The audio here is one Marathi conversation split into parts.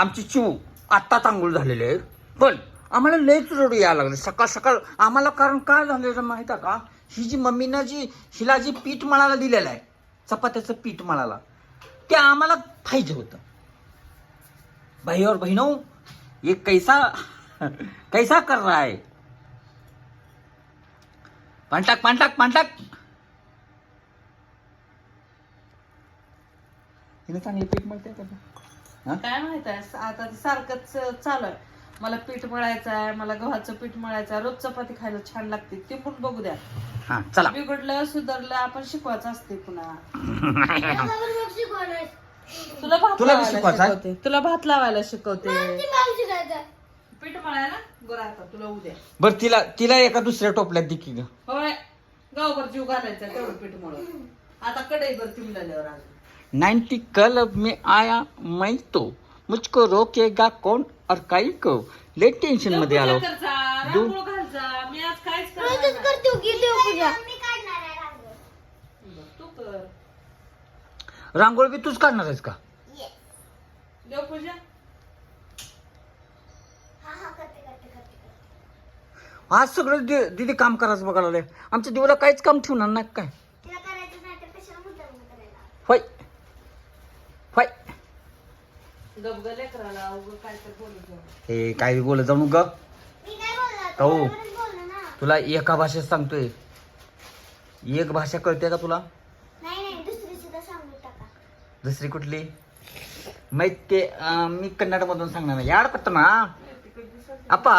आमची चिव आत्ता आंघोळ झालेली आहे. पण आम्हाला लयच रडू यायला लागले. सकाळ सकाळ आम्हाला कारण काय झालेलं माहीत आहे का? ही जी मम्मीनं जी हिला जी पीठ मळाला दिलेलं आहे चपात्याचं पीठ मळाला ते आम्हाला पाहिजे होतं. भाई और बहनों ये कैसा कैसा कर रहा है? पांटाक पांटाक पांटाक हिने चांगले पीठ मळते का? हा? काय माहीत आहे आता ते सारखंच चालू आहे मला पीठ मळायचं आहे मला गव्हाचं पीठ मळायचं आहे रोज चपाती खायला छान लागते ते पण बघू द्या. हा चला. बिघडलं सुधारलं आपण शिकवायचं असते पुन्हा. तुला भात तुला बी लावायला शिकवायचं आहे? शिकवते. तुला भात लावायला शिकवते. पीठ मळायला? बरं आता तुला उद्या बर तिला तिला एका दुसऱ्या टोपल्यात ग. होय. गावभर जीव घालायचा तेवढं पीठ मळून. आता भर तिमल्यावर अजून नाइन्टी क्लब में आया मैं तो। मुझको रोकेगा कौन? और काई को। लेट टेन्शनमध्ये आलो दू- रांगोळ बी तूच काढणार आहेस का आज सगळं दि- दिदी काम करायचं बघायला लागले. आमच्या दिवाला काहीच काम ठेवणार नाही काय? होय होय. गबगले करायला उगं काय तर जाऊ. हे काय बी बोलत जाऊ ग काऊ तुला एका भाषेत सांगतोय. एक भाषा कळते का तुला? दुसरी कुठली? माहीत ते अं, मी कन्नड मधून सांगणार नाही. याड पत्त ना अप्पा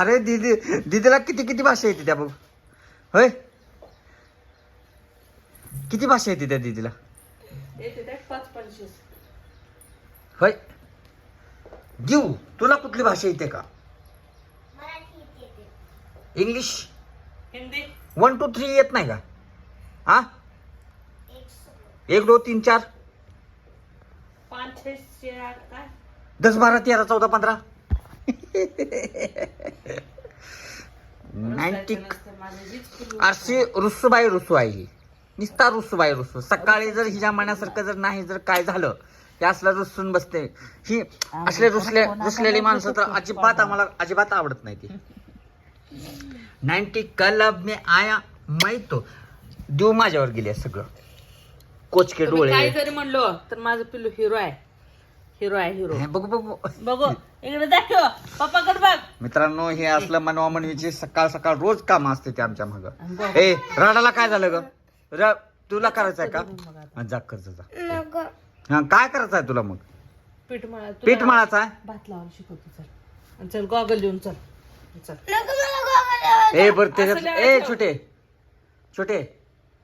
अरे दीदी दीदीला किती किती भाषा येते त्या बघ. होय? किती भाषा येते त्या दीदीला? येते ते पाच पंचवीस. होय. देऊ तुला कुठली भाषा येते का? English? Hindi. One two three येत नाही का? हा एक दोन तीन चार. पाच छे काय? दस बारा तेरा चौदा पंधरा. नाईन्टी. अशी रुसूबाई रुसू आहे ही निस्ता रुसूबाई रुसू. सकाळी जर हिच्या मनासारखं जर नाही जर काय झालं ते असलं रुसून बसते. ही असले रुसले रुसलेली माणसं तर अजिबात आम्हाला अजिबात आवडत नाही ती. नाईन्टी क्लब में आया मैं तो. देव माझ्यावर गेले सगळं. कोचके डोळे. काय जरी म्हणलो तर माझं पिल्लू हिरो आहे. हिरो आहे हिरो हे बघू बघू. बघू. इकडे दाखव. पप्पाकडे बघ. मित्रांनो हे असलं मनवा मनवीची सकाळ सकाळ रोज काम असते ते आमच्या माग. ए राडाला काय झालं ग? र तुला करायचंय का? हा, जा कर जा. जा. हा, काय करायचं आहे तुला मग? पीठ मळा तुला पीठ मळाचा आहे भात लावायला शिकवतो चल. आणि चल गॉगल देऊन चल. चल. ए बर त्याच्यात ए. छोटे. छोटे.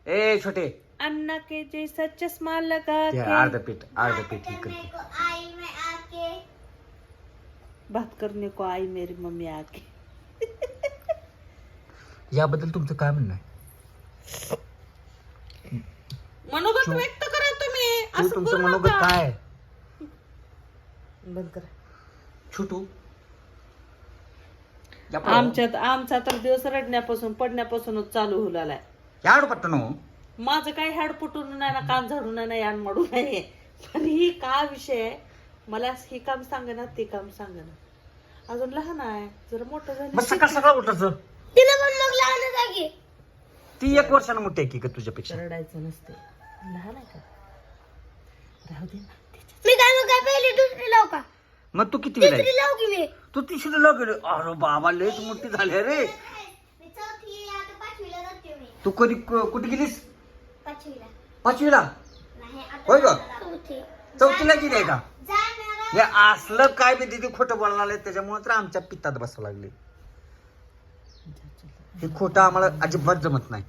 ए छोटे. अन्ना के जैसा चष्मा लगा ते के. अर्ध पीठ अर्ध पीठ हे करते. बात करने को आई मेरी मम्मी आके. याबद्दल तुमचं काय म्हणणं आहे? मनोगत व्यक्त करा तुम्ही. तू असं तुमचं करू मनोगत नका. काय? बंद करा. छोटू. या. आमच्यात आमचा तर दिवस रडण्यापासून पडण्यापासूनच चालू होऊ लागलाय या आडू पट्टनो माझं काही हाड फुटून नाही ना कान झाडून नाही यान मडून नाही. पण ही का विषय आहे? मला हे काम सांगना ते काम सांगना अजून लहान आहे जरा मोठं मग झालं सकाळ सकाळ उठायचं ती एक वर्षानं मोठी आहे की का तुझ्यापेक्षा? रडायचं नसते लहान आहे का? राहू दे ना मी काय मग काय पहिली दुसरी लाव का? मग तू किती वेळा तिसरी लाव की मी? तू तिसरीला गेले अरे बाबा लयच मोठी झाली रे. मी चौथी आता पाचवीला जाते मी. तू कधी क- कुठे गेलीस? पाचवीला. पाचवीला? नाही आता होय का चौथी. चौथीला गेली आहे का? जाणार. हे असलं काय बी दिदी खोटं बोलणार आहे त्याच्यामुळे तर आमच्या पित्तात बसावं लागले. हे खोटं आम्हाला अजिबात जमत नाही.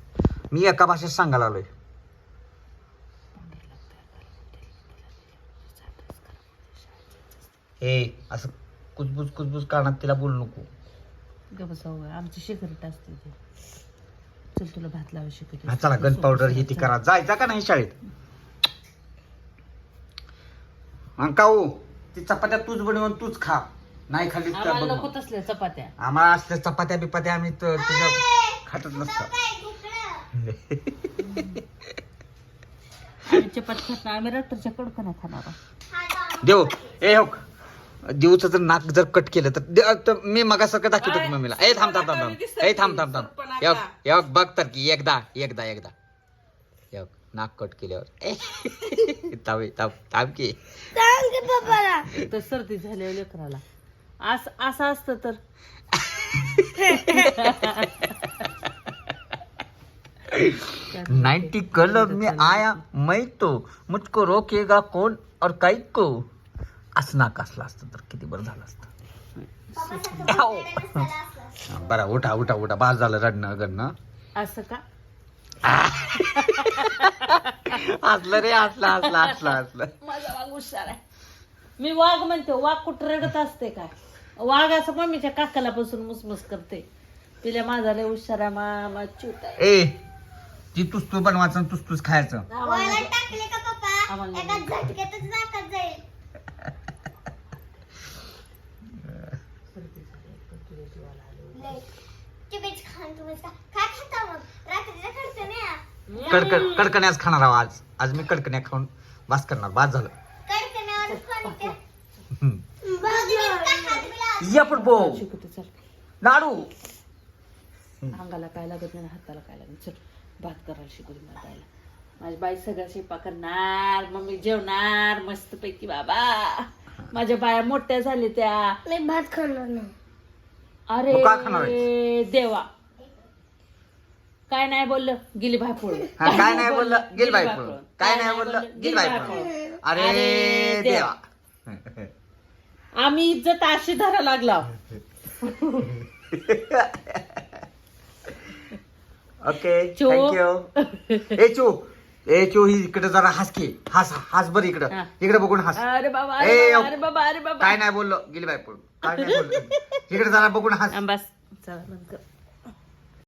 मी एका भाषेत सांगायला आलोय. हे असं कुजबुज कुजबुज कानात तिला बोलू नको. आमची सिगरेट असते ते. चल तुला भात लावा शिकवते हा चला गन पावडर ही ती करा. जायचा का नाही शाळेत? अंकाऊ ती चपात्या तूच बनवून तूच खा. नाही खाल्ली तर आम्हाला बनव. नको तसल्या चपात्या. आम्हाला असल्या चपात्या बिपात्या आम्ही त- तुझ्या खातच नसतो. चपात खात नाही. आम्ही रट्टरच्या कडकना खाणार आहोत. देव ए हो. देऊचं जर नाक जर कट केलं तर दे- तर मी मगासारखं दाखवतो की मम्मीला. ए थांब थांब थांब थांब. ए थांब थांब थांब. हे बघ, तर की एकदा एकदा एकदा. बघ, नाक कट केल्यावर. ए, थांब थांब थांब की. तर सर्दी झाल्या लेकराला. असं असं असतं तर. नाइन्टी कलर में आया मैं तो. मुझको रोकेगा कोण और काही को? असं नाक असलं असतं तर किती बरं झालं असतं. हा, बरं उठा उठा उठा. बास झालं रडणं गडणं. असं का? हसलं रे हसलं हसलं हसलं हसलं माझा वाघ हुशार आहे. मी वाघ म्हणते वाघ कुठं रडत असते काय? वाघ असं मम्मीच्या काकाला बसून मुसमुस करते. तिला माझा लय हुशार आहे मामा चूत आहे. ए ती तुस्तू बनवायचं आणि तुस्तूच खायचं. वळण टाकले का पप्पा? आम्हाला एका झटक्यातच नाकात जाईल लय. चिबीच काय खाता मग. कडकड कडकण्याच खाणार आहो आज. आज मी कडकण्या खाऊन बास करणार. बास झालं? हम्म. का? या पण बो शिकवते चल. लाडू. अंगाला काय लागत नाही हाताला काय लागत नाही. चल भात करायला मला बायला माझी बाई सगळं शिपा करणार. मम्मी जेवणार मस्त पैकी बाबा. माझ्या बाया मोठ्या झाल्या त्या. मी भात खाणार नाही. अरे मग खाणार आहेस? देवा. काय नाही बोललं गेली हा, काय नाही बोललं गेल बाई पळून काय नाही बोललं गेल बाई पळून अरे देवा. आम्ही इज्जत अशी धरा लागला. ओके चू. थँक्यू ए चू. ए चू ही इकडे जरा हस की. हस हस बर इकडं. हा. इकडे बघून हस. अरे बाबा ए, अरे यो. बाबा, अरे बाबा अरे बाबा. काय नाही बोललो गेली बाई पळून काय नाही बोललो. इकडे जरा बघून हस. बस. चला बंद कर